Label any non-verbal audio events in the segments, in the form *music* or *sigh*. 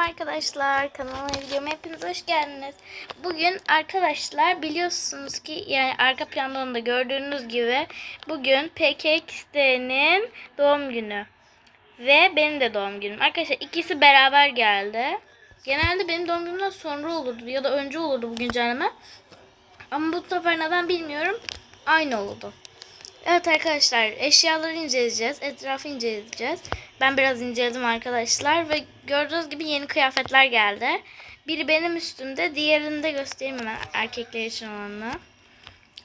arkadaşlar. Kanalıma videoma hepiniz hoş geldiniz. Bugün arkadaşlar biliyorsunuz ki yani arka planda da gördüğünüz gibi bugün PKXD'nin doğum günü. Ve benim de doğum günüm. Arkadaşlar ikisi beraber geldi. Genelde benim doğum günümden sonra olurdu ya da önce olurdu bu güncelleme. Ama bu sefer neden bilmiyorum. Aynı oldu. Evet arkadaşlar eşyaları inceleyeceğiz. Etrafı inceleyeceğiz. Ben biraz inceledim arkadaşlar ve gördüğünüz gibi yeni kıyafetler geldi. Biri benim üstümde, diğerini de göstereyim hemen erkekler için olanı.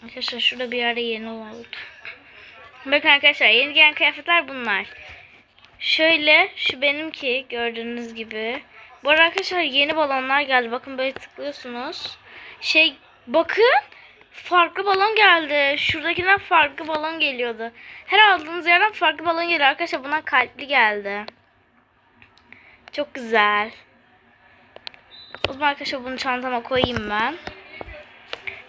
Arkadaşlar şurada bir yerde yeni oldu. Bakın arkadaşlar yeni gelen kıyafetler bunlar. Şöyle şu benimki gördüğünüz gibi. Bu arkadaşlar yeni balonlar geldi. Bakın böyle tıklıyorsunuz. Şey bakın farklı balon geldi. Şuradakinden farklı balon geliyordu. Her aldığınız yerden farklı balon geliyor. Arkadaşlar buna kalpli geldi. Çok güzel. O zaman arkadaşlar bunu çantama koyayım ben.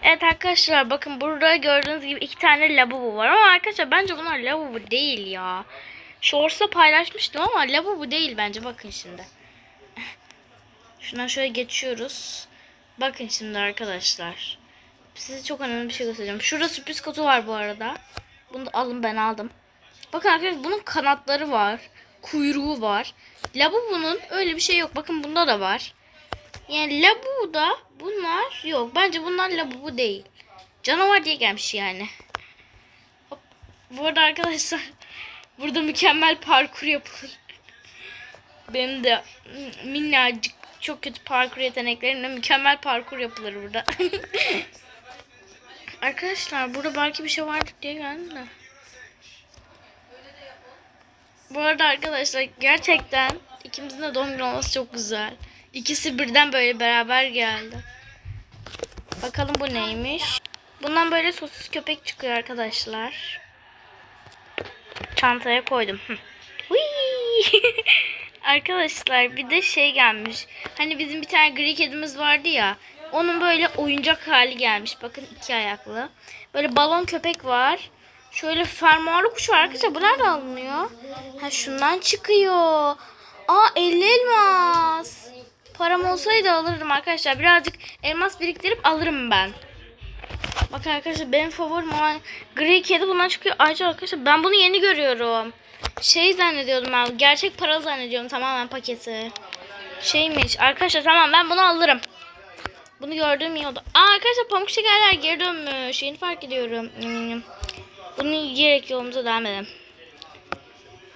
Evet arkadaşlar bakın burada gördüğünüz gibi iki tane lavabo var. Ama arkadaşlar bence bunlar lavabo değil ya. Shorts'ta paylaşmıştım ama lavabo değil bence. Bakın şimdi. *laughs* Şuna şöyle geçiyoruz. Bakın şimdi arkadaşlar. Size çok önemli bir şey göstereceğim. Şurada sürpriz kutu var bu arada. Bunu da alın ben aldım. Bakın arkadaşlar bunun kanatları var. Kuyruğu var. Labubu'nun öyle bir şey yok. Bakın bunda da var. Yani Labubu'da bunlar yok. Bence bunlar Labubu değil. Canavar diye gelmiş yani. Hop. Bu arada arkadaşlar *laughs* burada mükemmel parkur yapılır. Benim de minnacık çok kötü parkur yeteneklerimle mükemmel parkur yapılır burada. *laughs* Arkadaşlar burada belki bir şey vardır diye geldim de. Bu arada arkadaşlar gerçekten ikimizin de doğum günü olması çok güzel. İkisi birden böyle beraber geldi. Bakalım bu neymiş. Bundan böyle sosis köpek çıkıyor arkadaşlar. Çantaya koydum. *laughs* Arkadaşlar bir de şey gelmiş. Hani bizim bir tane gri kedimiz vardı ya. Onun böyle oyuncak hali gelmiş. Bakın iki ayaklı. Böyle balon köpek var. Şöyle fermuarlı kuş var arkadaşlar. Bu nerede alınıyor? Ha şundan çıkıyor. Aa 50 elmas. Param olsaydı alırdım arkadaşlar. Birazcık elmas biriktirip alırım ben. Bakın arkadaşlar benim favorim olan gri kedi bundan çıkıyor. Ayrıca arkadaşlar ben bunu yeni görüyorum. Şey zannediyordum ben. Gerçek para zannediyorum tamamen paketi. Şeymiş. Arkadaşlar tamam ben bunu alırım. Bunu gördüğüm iyi oldu. Aa arkadaşlar pamuk şekerler geri dönmüş. Yeni fark ediyorum. Hmm. Bunu yiyerek yolumuza devam edelim.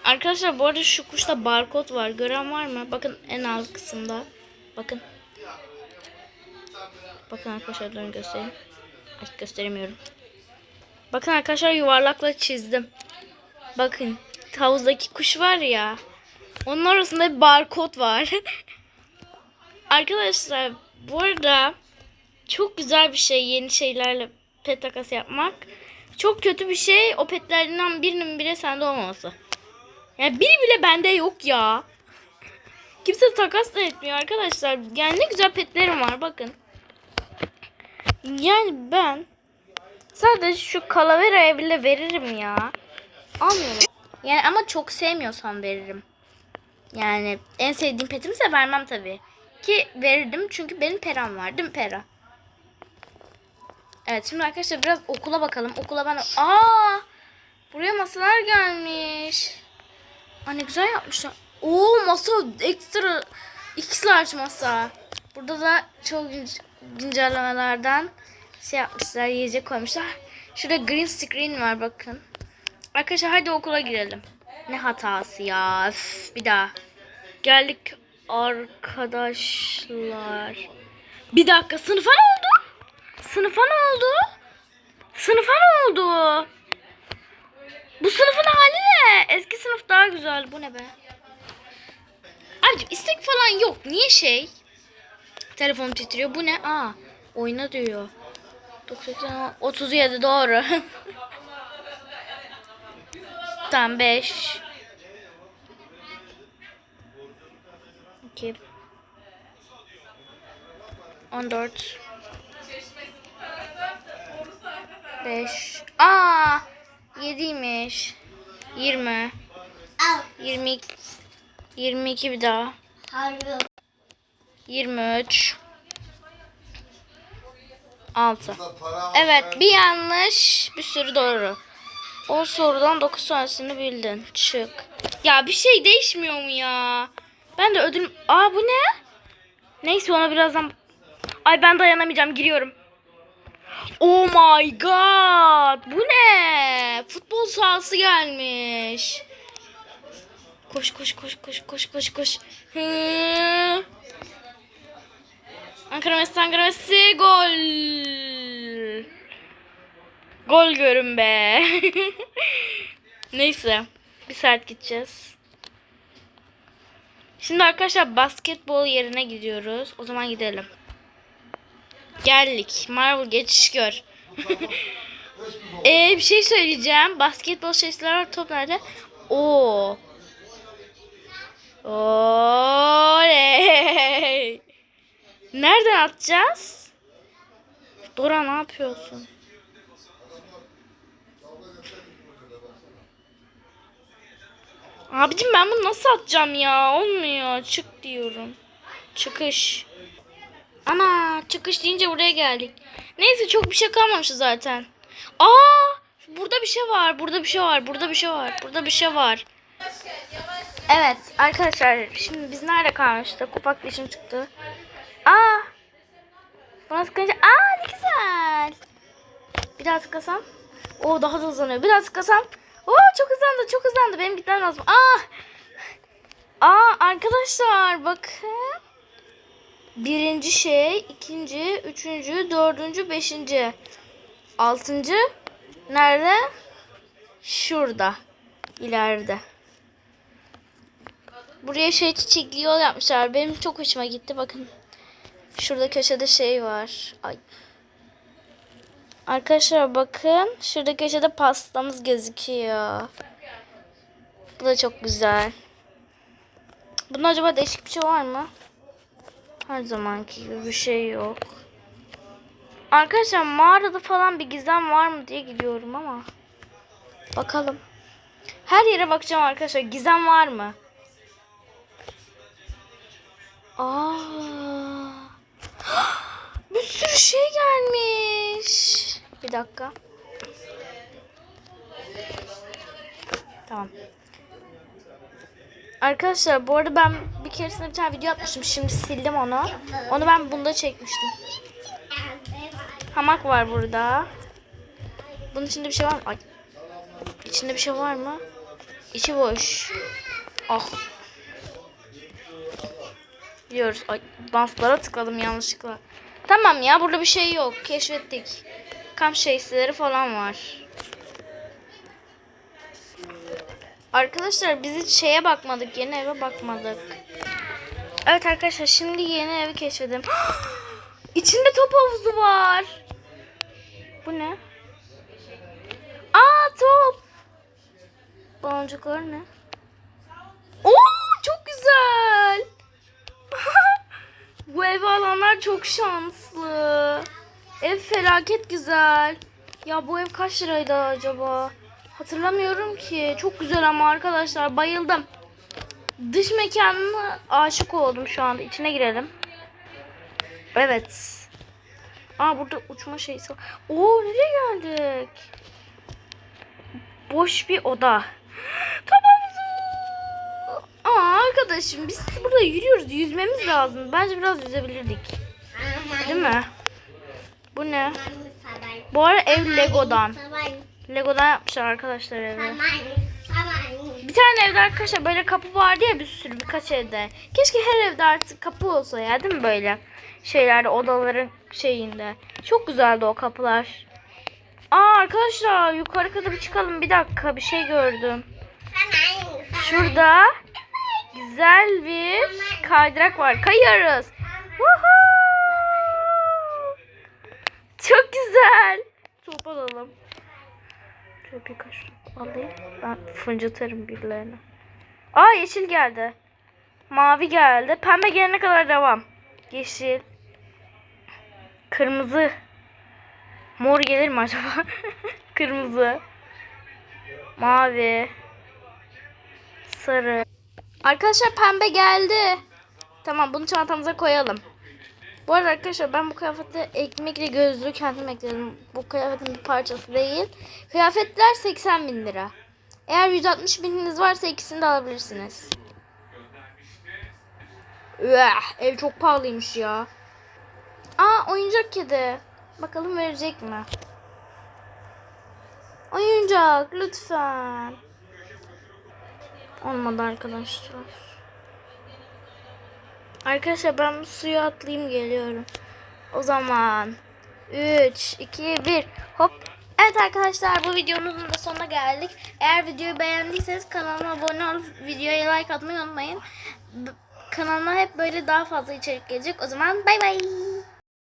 Arkadaşlar bu arada şu kuşta barkod var. Gören var mı? Bakın en alt kısımda. Bakın. Bakın arkadaşlar durun göstereyim. Ay gösteremiyorum. Bakın arkadaşlar yuvarlakla çizdim. Bakın havuzdaki kuş var ya. Onun arasında bir barkod var. *laughs* arkadaşlar bu arada çok güzel bir şey yeni şeylerle pet takası yapmak. Çok kötü bir şey o petlerden birinin bile sende olmaması. Yani biri bile bende yok ya. Kimse takas da etmiyor arkadaşlar. Yani ne güzel petlerim var bakın. Yani ben sadece şu kalaveraya bile veririm ya. Almıyorum. Yani ama çok sevmiyorsam veririm. Yani en sevdiğim petimse vermem tabii. Ki verirdim çünkü benim peram var değil mi pera? Evet şimdi arkadaşlar biraz okula bakalım. Okula ben... Aa! Buraya masalar gelmiş. Aa ne güzel yapmışlar. Oo masa ekstra X large masa. Burada da çok günc- güncellemelerden şey yapmışlar, yiyecek koymuşlar. Şurada green screen var bakın. Arkadaşlar hadi okula girelim. Ne hatası ya. Üf, bir daha. Geldik arkadaşlar. Bir dakika sınıfa ne oldu? Sınıfa ne oldu? Sınıfa ne oldu? Bu sınıfın hali ne? Eski sınıf daha güzel. Bu ne be? Abicim istek falan yok. Niye şey? Telefon titriyor. Bu ne? Aa, oyna diyor. 98, 37 doğru. *laughs* Tam 5. 2 14 5 Aa 7'ymiş. 20 Al. 22 22 bir daha. Harbi. 23 6 Da para Evet bir yanlış bir sürü doğru. 10 sorudan 9 tanesini bildin. Çık. Ya bir şey değişmiyor mu ya? Ben de ödül... Aa bu ne? Neyse ona birazdan... Ay ben dayanamayacağım giriyorum. Oh my god. Bu ne? Futbol sahası gelmiş. Koş koş koş koş koş koş koş. Hı. Ankara Messi Ankara Messi gol. Gol görün be. *laughs* Neyse. Bir saat gideceğiz. Şimdi arkadaşlar basketbol yerine gidiyoruz. O zaman gidelim. Geldik. Marvel geçiş gör. *laughs* Ee, bir şey söyleyeceğim. Basketbol şeyler var. Top nerede? Oo. Oley. Nereden atacağız? Dora ne yapıyorsun? Abicim ben bunu nasıl atacağım ya? Olmuyor. Çık diyorum. Çıkış. Ana çıkış deyince buraya geldik. Neyse çok bir şey kalmamış zaten. Aa! Burada bir şey var. Burada bir şey var. Burada bir şey var. Burada bir şey var. Evet arkadaşlar şimdi biz nerede kalmıştık? Ufak bir işim çıktı. Aa! Buna tıklayınca aa ne güzel. Bir daha tıklasam. Oo daha da hızlanıyor. Bir daha tıklasam. Oo çok hızlandı çok hızlandı. Benim gitmem lazım. Aa! Aa arkadaşlar bakın. Birinci şey, ikinci, üçüncü, dördüncü, beşinci. Altıncı nerede? Şurada. İleride. Buraya şey çiçekli yol yapmışlar. Benim çok hoşuma gitti. Bakın. Şurada köşede şey var. Ay. Arkadaşlar bakın. Şurada köşede pastamız gözüküyor. Bu da çok güzel. Bunun acaba değişik bir şey var mı? Her zamanki gibi bir şey yok. Arkadaşlar mağarada falan bir gizem var mı diye gidiyorum ama. Bakalım. Her yere bakacağım arkadaşlar. Gizem var mı? Aa. *gasps* Bir sürü şey gelmiş. Bir dakika. Tamam. Arkadaşlar bu arada ben bir keresinde bir tane video atmıştım. Şimdi sildim onu. Onu ben bunda çekmiştim. Hamak var burada. Bunun içinde bir şey var mı? Ay. İçinde bir şey var mı? İçi boş. Ah. Gidiyoruz. Ay, danslara tıkladım yanlışlıkla. Tamam ya burada bir şey yok. Keşfettik. Kamp şeysileri falan var. Arkadaşlar biz hiç şeye bakmadık. Yeni eve bakmadık. Evet arkadaşlar şimdi yeni evi keşfedim. *gasps* İçinde top havuzu var. Bu ne? Aa top. Baloncuklar ne? Oo çok güzel. *laughs* Bu evi alanlar çok şanslı. Ev felaket güzel. Ya bu ev kaç liraydı acaba? Hatırlamıyorum ki. Çok güzel ama arkadaşlar bayıldım. Dış mekanına aşık oldum şu anda. İçine girelim. Evet. Aa burada uçma şeysi. Oo nereye geldik? Boş bir oda. Aa arkadaşım biz burada yürüyoruz. Yüzmemiz lazım. Bence biraz yüzebilirdik. Değil mi? Bu ne? Bu ara ev Lego'dan. Lego'dan yapmışlar arkadaşlar evi. Bir tane evde arkadaşlar böyle kapı vardı ya bir sürü birkaç evde. Keşke her evde artık kapı olsa ya değil mi böyle? Şeylerde odaların şeyinde. Çok güzeldi o kapılar. Aa arkadaşlar yukarı kadar bir çıkalım. Bir dakika bir şey gördüm. Şurada güzel bir kaydırak var. Kayıyoruz. Woohoo! Çok güzel. Top alalım. Şöyle birkaç top alayım. Ben fıncıtırım birilerine. Aa yeşil geldi. Mavi geldi. Pembe gelene kadar devam. Yeşil. Kırmızı. Mor gelir mi acaba? *laughs* Kırmızı. Mavi. Sarı. Arkadaşlar pembe geldi. Tamam bunu çantamıza koyalım. Bu arada arkadaşlar ben bu kıyafette ekmekle gözlüğü kendim ekledim. Bu kıyafetin bir parçası değil. Kıyafetler 80 bin lira. Eğer 160 bininiz varsa ikisini de alabilirsiniz. Üah, ev çok pahalıymış ya. Aa oyuncak kedi. Bakalım verecek mi? Oyuncak lütfen. Olmadı arkadaşlar. Arkadaşlar ben suya atlayayım geliyorum. O zaman 3, 2, 1 hop. Evet arkadaşlar bu videomuzun da sonuna geldik. Eğer videoyu beğendiyseniz kanalıma abone olup videoya like atmayı unutmayın. B- Kanalıma hep böyle daha fazla içerik gelecek. O zaman bay bay.